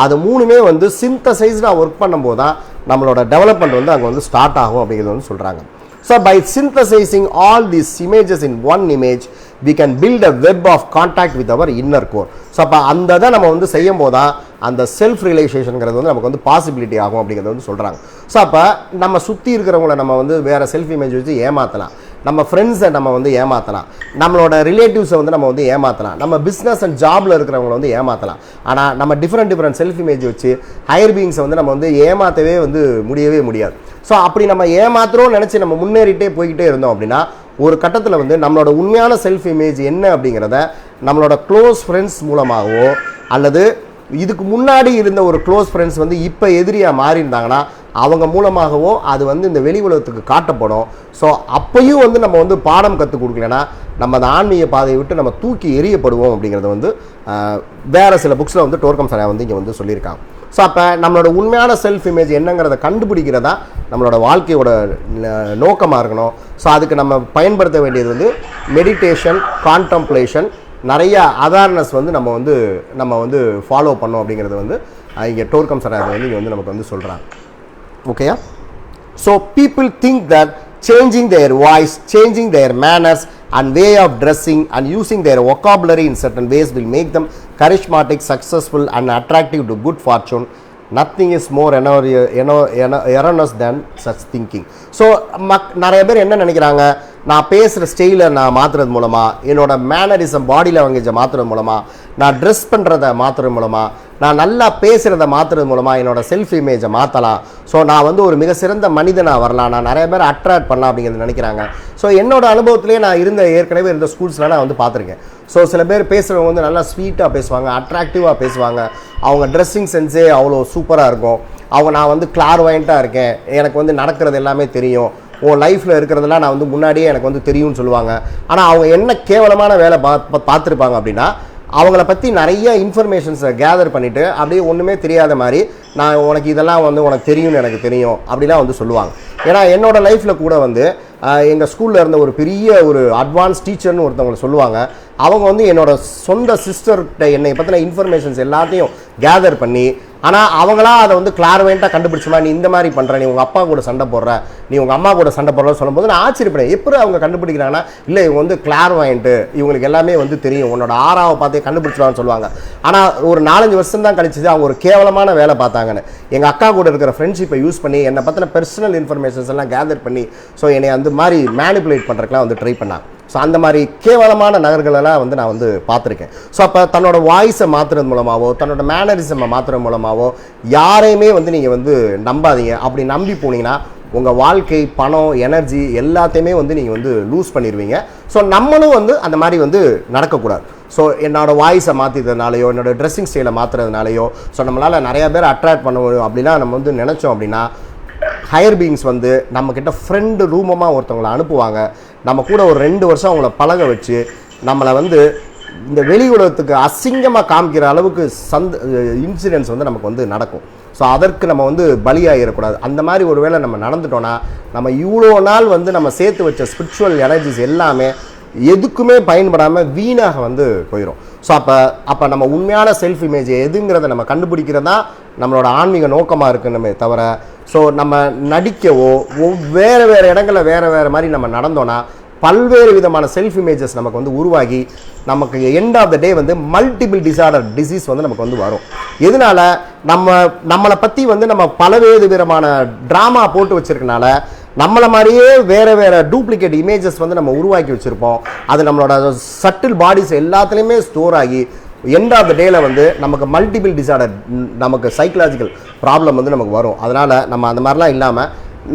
அது மூணுமே வந்து சிந்தசைஸ்டாக ஒர்க் பண்ணும்போது தான் நம்மளோட டெவலப்மெண்ட் வந்து அங்கே வந்து ஸ்டார்ட் ஆகும் அப்படிங்கிறது வந்து சொல்கிறாங்க so by synthesizing all these images in one image we can build a web of contact with our inner core. So அப்போ அந்த தான் நம்ம வந்து செய்யும் போது தான் அந்த செல்ஃப் ரிலேஷேஷனுங்கிறது வந்து நமக்கு வந்து பாசிபிலிட்டி ஆகும் அப்படிங்கிறத வந்து சொல்கிறாங்க ஸோ அப்போ நம்ம சுற்றி இருக்கிறவங்கள நம்ம வந்து வேறு செல்ஃப் இமேஜ் வச்சு ஏமாற்றலாம் நம்ம ஃப்ரெண்ட்ஸை நம்ம வந்து ஏமாற்றலாம் நம்மளோட ரிலேட்டிவ்ஸை வந்து நம்ம வந்து ஏமாற்றலாம் நம்ம பிஸ்னஸ் அண்ட் ஜாபில் இருக்கிறவங்கள வந்து ஏமாற்றலாம் ஆனால் நம்ம டிஃப்ரெண்ட் டிஃப்ரெண்ட் செல்ஃப் இமேஜ் வச்சு ஹையர் பீயிங்ஸை வந்து நம்ம வந்து ஏமாற்றவே வந்து முடியவே முடியாது. ஸோ அப்படி நம்ம ஏமாத்துறோம் நினச்சி நம்ம முன்னேறிட்டே போய்கிட்டே இருந்தோம் அப்படின்னா ஒரு கட்டத்தில் வந்து நம்மளோட உண்மையான செல்ஃப் இமேஜ் என்ன அப்படிங்கிறத நம்மளோட க்ளோஸ் ஃப்ரெண்ட்ஸ் மூலமாகவோ அல்லது இதுக்கு முன்னாடி இருந்த ஒரு க்ளோஸ் ஃப்ரெண்ட்ஸ் வந்து இப்போ எதிரியாக மாறி இருந்தாங்கன்னா அவங்க மூலமாகவோ அது வந்து இந்த வெளி உலகத்துக்கு காட்டப்படும். ஸோ அப்பையும் வந்து நம்ம வந்து பாடம் கற்றுக் கொடுக்கலன்னா நம்ம அந்த ஆன்மீக பாதையை விட்டு நம்ம தூக்கி எரியப்படுவோம் அப்படிங்கிறத வந்து வேறு சில புக்ஸில் வந்து டோர்க்கம் சாரா வந்து இங்கே வந்து சொல்லியிருக்காங்க. ஸோ அப்போ நம்மளோட உண்மையான செல்ஃப் இமேஜ் என்னங்கிறத கண்டுபிடிக்கிறதா நம்மளோட வாழ்க்கையோட நோக்கமாக இருக்கணும். ஸோ அதுக்கு நம்ம பயன்படுத்த வேண்டியது வந்து மெடிடேஷன் கான்டம்ப்ளேஷன் நிறைய அவேர்னஸ் வந்து நம்ம வந்து நம்ம வந்து ஃபாலோ பண்ணோம் அப்படிங்கிறது வந்து இங்கே டோர்கம் சார் அது வந்து இங்கே வந்து நமக்கு வந்து சொல்கிறாங்க ஓகேயா so people think that changing their voice changing their manners and way of dressing and using their vocabulary in certain ways will make them charismatic successful and attractive to good fortune nothing is more எனோ எனோ erroneous than such thinking so much நிறைய பேர் என்ன நினைக்கிறாங்க நான் பேசுகிற ஸ்டைலை நான் மாற்றுறது மூலமாக என்னோடய மேனரிசம் பாடி லாங்குவேஜை மாற்றுறது மூலமாக நான் ட்ரெஸ் பண்ணுறத மாற்றுறது மூலமாக நான் நல்லா பேசுகிறத மாற்றுறது மூலமாக என்னோட செல்ஃப் இமேஜை மாற்றலாம் ஸோ நான் வந்து ஒரு மிக சிறந்த மனிதனாக வரலாம். நான் நிறைய பேர் அட்ராக்ட் பண்ணலாம் அப்படிங்கிறது நினைக்கிறாங்க. ஸோ என்னோட அனுபவத்திலே நான் இருந்த ஏற்கனவே இருந்த ஸ்கூல்ஸில் நான் வந்து பார்த்துருக்கேன். ஸோ சில பேர் பேசுகிறவங்க வந்து நல்லா ஸ்வீட்டாக பேசுவாங்க அட்ராக்டிவாக பேசுவாங்க. அவங்க ட்ரெஸ்ஸிங் சென்ஸே அவ்வளோ சூப்பராக இருக்கும். அவங்க நான் வந்து கிளார்வாயிண்ட்டாக இருக்கேன். எனக்கு வந்து நடக்கிறது எல்லாமே தெரியும். உன் லைஃப்பில் இருக்கிறதெல்லாம் நான் வந்து முன்னாடியே எனக்கு வந்து தெரியும்னு சொல்லுவாங்க. ஆனால் அவங்க என்ன கேவலமான வேலை பா பா- பார்த்துருப்பாங்க அப்படின்னா அவங்கள பற்றி நிறைய இன்ஃபர்மேஷன்ஸை கேதர் பண்ணிவிட்டு அப்படியே ஒன்றுமே தெரியாத மாதிரி நான் உனக்கு இதெல்லாம் வந்து உனக்கு தெரியும்னு எனக்கு தெரியும் அப்படிலாம் வந்து சொல்லுவாங்க. ஏன்னா என்னோடய லைஃப்பில் கூட வந்து எங்கள் ஸ்கூலில் இருந்த ஒரு பெரிய ஒரு அட்வான்ஸ் டீச்சர்னு ஒருத்தவங்களை சொல்லுவாங்க. அவங்க வந்து என்னோட சொந்த சிஸ்டர்கிட்ட என்னை பற்றின இன்ஃபர்மேஷன்ஸ் எல்லாத்தையும் கேதர் பண்ணி ஆனால் அவங்களா அதை வந்து கிளார்வேண்ட்டாக கண்டுபிடிச்சுமா நீ இந்த மாதிரி பண்ணுற நீ உங்கள் அப்பா கூட சண்டை போடுற நீ உங்கள் அம்மா கூட சண்டை போடுறன்னு சொல்லும்போது நான் ஆச்சரியப்படேன் எப்படி அவங்க கண்டுபிடிக்கிறாங்கன்னா இல்லை இவங்க வந்து கிளார் இவங்களுக்கு எல்லாமே வந்து தெரியும் உன்னோட ஆறாவை பார்த்தே கண்டுபிடிச்சிடலாம்னு சொல்லுவாங்க. ஆனால் ஒரு நாலஞ்சு வருஷம் தான் கழிச்சு அவங்க ஒரு கேவலமான வேலை பார்த்தாங்கன்னு. எங்கள் அக்கா கூட இருக்கிற ஃப்ரெண்ட்ஷிப்பை யூஸ் பண்ணி என்னை பற்றின பர்சனல் இன்ஃபர்மேஷன்ஸ் எல்லாம் கேதர் பண்ணி ஸோ என்னை அந்த மாதிரி மேனிப்புலேட் பண்ணுறதுக்குலாம் வந்து ட்ரை பண்ணாங்க. ஸோ அந்த மாதிரி கேவலமான நகர்களெல்லாம் வந்து நான் வந்து பார்த்துருக்கேன். ஸோ அப்போ தன்னோட வாய்ஸை மாற்றுறது மூலமாகவோ தன்னோட மேனரிசமை மாற்றுறது மூலமாகவோ யாரையுமே வந்து நீங்கள் வந்து நம்பாதீங்க. அப்படி நம்பி போனீங்கன்னா உங்கள் வாழ்க்கை பணம் எனர்ஜி எல்லாத்தையுமே வந்து நீங்கள் வந்து லூஸ் பண்ணிடுவீங்க. ஸோ நம்மளும் வந்து அந்த மாதிரி வந்து நடக்கக்கூடாது. ஸோ என்னோடய வாய்ஸை மாற்றிட்டதுனாலையோ என்னோடய ட்ரெஸ்ஸிங் ஸ்டைலை மாற்றுறதுனாலையோ ஸோ நம்மளால் நிறையா பேர் அட்ராக்ட் பண்ண முடியும் அப்படிலாம் நம்ம வந்து நினச்சோம் அப்படின்னா ஹையர் பீயிங்ஸ் வந்து நம்மக்கிட்ட ஃப்ரெண்டு ரூமமாக ஒருத்தவங்களை அனுப்புவாங்க. நம்ம கூட ஒரு ரெண்டு வருஷம் அவங்கள பழக வச்சு நம்மளை வந்து இந்த வெளி உலகத்துக்கு அசிங்கமாக காமிக்கிற அளவுக்கு சந்த இன்சிடென்ட்ஸ் வந்து நமக்கு வந்து நடக்கும். ஸோ அதற்கு நம்ம வந்து பலியாகிடக்கூடாது அந்த மாதிரி ஒரு வேளை நம்ம நடந்துட்டோன்னா நம்ம இவ்வளோ நாள் வந்து நம்ம சேர்த்து வச்ச ஸ்பிரிச்சுவல் எனர்ஜிஸ் எல்லாமே எதுக்குமே பயன்படாமல் வீணாக வந்து போயிடும் ஸோ அப்போ அப்போ நம்ம உண்மையான செல்ஃப் இமேஜ் எதுங்கிறத நம்ம கண்டுபிடிக்கிறதா நம்மளோட ஆன்மீக நோக்கமாக இருக்கணுமே தவிர ஸோ நம்ம நடிக்கவோ வேறு வேறு இடங்களில் வேறு வேறு மாதிரி நம்ம நடந்தோன்னா பல்வேறு விதமான செல்ஃப் இமேஜஸ் நமக்கு வந்து உருவாகி நமக்கு எண்ட் ஆஃப் த டே வந்து மல்டிபிள் டிசார்டர் டிசீஸ் வந்து நமக்கு வந்து வரும். எதனால நம்ம நம்மளை பற்றி வந்து நம்ம பலவேறு விதமான ட்ராமா போட்டு வச்சுருக்கனால நம்மளை மாதிரியே வேறு வேறு டூப்ளிகேட் இமேஜஸ் வந்து நம்ம உருவாக்கி வச்சுருப்போம். அது நம்மளோட சட்டில் பாடிஸ் எல்லாத்துலேயுமே ஸ்டோர் ஆகி எண்ட் ஆஃப் த டேல வந்து நமக்கு மல்டிபிள் டிசார்டர் நமக்கு சைக்கலாஜிக்கல் ப்ராப்ளம் வந்து நமக்கு வரும். அதனால் நம்ம அந்த மாதிரிலாம் இல்லாமல்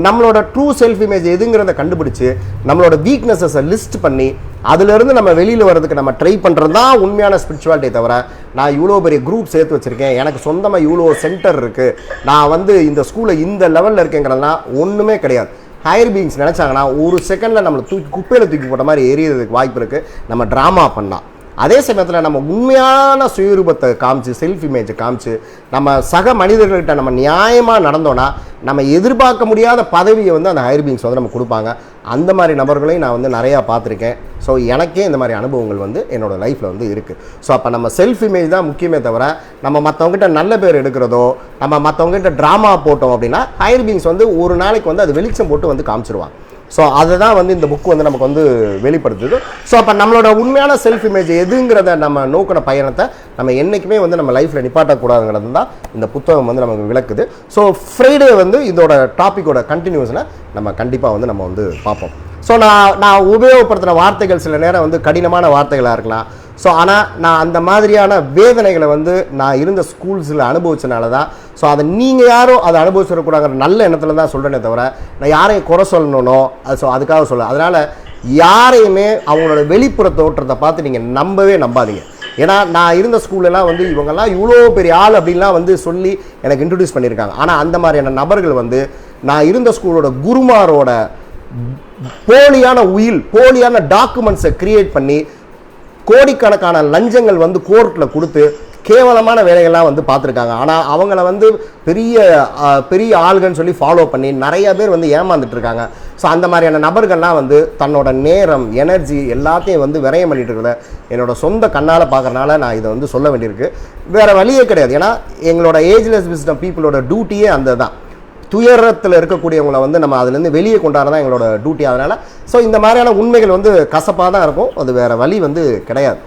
நம்மளோட ட்ரூ செல்ஃப் இமேஜ் எதுங்கிறத கண்டுபிடிச்சு நம்மளோட வீக்னஸஸை லிஸ்ட் பண்ணி அதுலேருந்து நம்ம வெளியில் வர்றதுக்கு நம்ம ட்ரை பண்ணுறது தான் உண்மையான ஸ்பிரிச்சுவாலிட்டியை தவிர நான் இவ்வளோ பெரிய குரூப் சேர்த்து வச்சுருக்கேன் எனக்கு சொந்தமாக இவ்வளோ சென்டர் இருக்குது நான் வந்து இந்த ஸ்கூலில் இந்த லெவலில் இருக்கேங்கிறதுலாம் ஒன்றுமே கிடையாது. ஹையர் பீயிங்ஸ் நினச்சாங்கன்னா ஒரு செகண்டில் நம்மளை தூக்கி குப்பையில் தூக்கி போட்ட மாதிரி எரியறதுக்கு வாய்ப்பு இருக்குது நம்ம ட்ராமா பண்ணலாம். அதே சமயத்தில் நம்ம உண்மையான சுயரூபத்தை காமிச்சு செல்ஃப் இமேஜை காமிச்சு நம்ம சக மனிதர்கள்கிட்ட நம்ம நியாயமாக நடந்தோன்னா நம்ம எதிர்பார்க்க முடியாத பதவியை வந்து அந்த ஹையர் பீயிங்ஸ் வந்து நம்ம கொடுப்பாங்க. அந்த மாதிரி நபர்களையும் நான் வந்து நிறையா பார்த்துருக்கேன். ஸோ எனக்கே இந்த மாதிரி அனுபவங்கள் வந்து என்னோடய லைஃப்பில் வந்து இருக்குது ஸோ அப்போ நம்ம செல்ஃப் இமேஜ் தான் முக்கியமே தவிர நம்ம மற்றவங்ககிட்ட நல்ல பேர் எடுக்கிறதோ நம்ம மற்றவங்ககிட்ட ட்ராமா போட்டோம் அப்படின்னா ஹையர் பீங்ஸ் வந்து ஒரு நாளைக்கு வந்து அது வெளிச்சம் போட்டு வந்து காமிச்சிருவாங்க. ஸோ அதை தான் வந்து இந்த புக் வந்து நமக்கு வந்து வெளிப்படுத்துது. ஸோ அப்போ நம்மளோட உண்மையான செல்ஃப் இமேஜ் எதுங்கிறத நம்ம நோக்கின பயணத்தை நம்ம என்றைக்குமே வந்து நம்ம லைஃப்பில் நிப்பாட்டக்கூடாதுங்கிறது தான் இந்த புத்தகம் வந்து நமக்கு விளக்குது. ஸோ ஃப்ரைடே வந்து இதோட டாப்பிக்கோட கண்டினியூஸில் நம்ம கண்டிப்பாக வந்து நம்ம வந்து பார்ப்போம். ஸோ நான் நான் உபயோகப்படுத்தின வார்த்தைகள் சில நேரம் வந்து கடினமான வார்த்தைகளாக இருக்கலாம். ஸோ ஆனால் நான் அந்த மாதிரியான வேதனைகளை வந்து நான் இருந்த ஸ்கூல்ஸில் அனுபவிச்சனால தான் ஸோ அதை நீங்கள் யாரும் அதை அனுபவிச்சிடக்கூடாங்கிற நல்ல எண்ணத்தில் தான் சொல்கிறேனே தவிர நான் யாரையும் குறை சொல்லணும் அது ஸோ அதுக்காக சொல்ல அதனால் யாரையுமே அவங்களோட வெளிப்புற தோற்றத்தை பார்த்து நீங்கள் நம்பவே நம்பாதீங்க. ஏன்னா நான் இருந்த ஸ்கூல்லலாம் வந்து இவங்கெல்லாம் இவ்வளோ பெரிய ஆள் அப்படின்லாம் வந்து சொல்லி எனக்கு இன்ட்ரடியூஸ் பண்ணியிருக்காங்க. ஆனால் அந்த மாதிரியான நபர்கள் வந்து நான் இருந்த ஸ்கூலோட குருமாரோட போலியான உயில் போலியான டாக்குமெண்ட்ஸை கிரியேட் பண்ணி கோடிக்கணக்கான லஞ்சங்கள் வந்து கோர்ட்டில் கொடுத்து கேவலமான வேலைகள்லாம் வந்து பார்த்துருக்காங்க. ஆனால் அவங்கள வந்து பெரிய பெரிய ஆளுகன்னு சொல்லி ஃபாலோ பண்ணி நிறைய பேர் வந்து ஏமாந்துட்டு இருக்காங்க. ஸோ அந்த மாதிரியான நபர்கள்லாம் வந்து தன்னோட நேரம் எனர்ஜி எல்லாத்தையும் வந்து விரயம் பண்ணிட்டு இருக்கிறத என்னோட சொந்த கண்ணால் பார்க்கறனால நான் இதை வந்து சொல்ல வேண்டியிருக்கு. வேறு வழியே கிடையாது. ஏன்னா எங்களோட ஏஜ்லெஸ் விஸ்டம் பீப்புளோட டியூட்டியே அந்த தான். துயரத்தில் இருக்கக்கூடியவங்களை வந்து நம்ம அதுலேருந்து வெளியே கொண்டாடுறது தான் எங்களோட டியூட்டி அதனால் ஸோ இந்த மாதிரியான உண்மைகள் வந்து கசப்பாக தான் இருக்கும். அது வேறு வழி வந்து கிடையாது.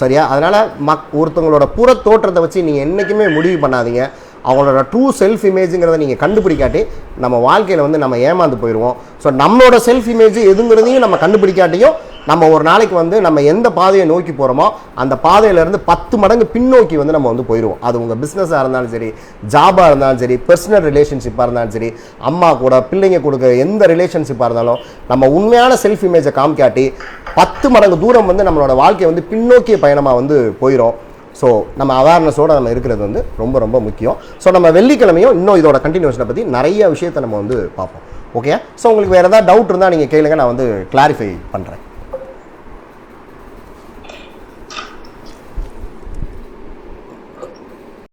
சரியா? அதனால் மக் ஒருத்தவங்களோட புற தோற்றத்தை வச்சு நீங்கள் என்றைக்குமே முடிவு பண்ணாதீங்க. அவங்களோட ட்ரூ செல்ஃப் இமேஜுங்கிறத நீங்கள் கண்டுபிடிக்காட்டி நம்ம வாழ்க்கையில் வந்து நம்ம ஏமாந்து போயிடுவோம் ஸோ நம்மளோட செல்ஃப் இமேஜ் எதுங்கிறதையும் நம்ம கண்டுபிடிக்காட்டியும் நம்ம ஒரு நாளைக்கு வந்து நம்ம எந்த பாதையை நோக்கி போகிறோமோ அந்த பாதையிலேருந்து பத்து மடங்கு பின்னோக்கி வந்து நம்ம வந்து போயிடுவோம் அது உங்கள் பிஸ்னஸாக இருந்தாலும் சரி ஜாபாக இருந்தாலும் சரி பர்சனல் ரிலேஷன்ஷிப்பாக இருந்தாலும் சரி அம்மா கூட பிள்ளைங்க கொடுக்குற எந்த ரிலேஷன்ஷிப்பாக இருந்தாலும் நம்ம உண்மையான செல்ஃப் இமேஜை காமிக்காட்டி பத்து மடங்கு தூரம் வந்து நம்மளோட வாழ்க்கையை வந்து பின்னோக்கிய பயணமாக வந்து போயிடும் ஸோ நம்ம அவேர்னஸோடு நம்ம இருக்கிறது வந்து ரொம்ப ரொம்ப முக்கியம். ஸோ நம்ம வெள்ளிக்கிழமையும் இன்னும் இதோட கண்டினியூஷனை பற்றி நிறைய விஷயத்தை நம்ம வந்து பார்ப்போம். ஓகே ஸோ உங்களுக்கு வேறு ஏதாவது டவுட் இருந்தால் நீங்கள் கேளுங்க நான் வந்து கிளாரிஃபை பண்ணுறேன்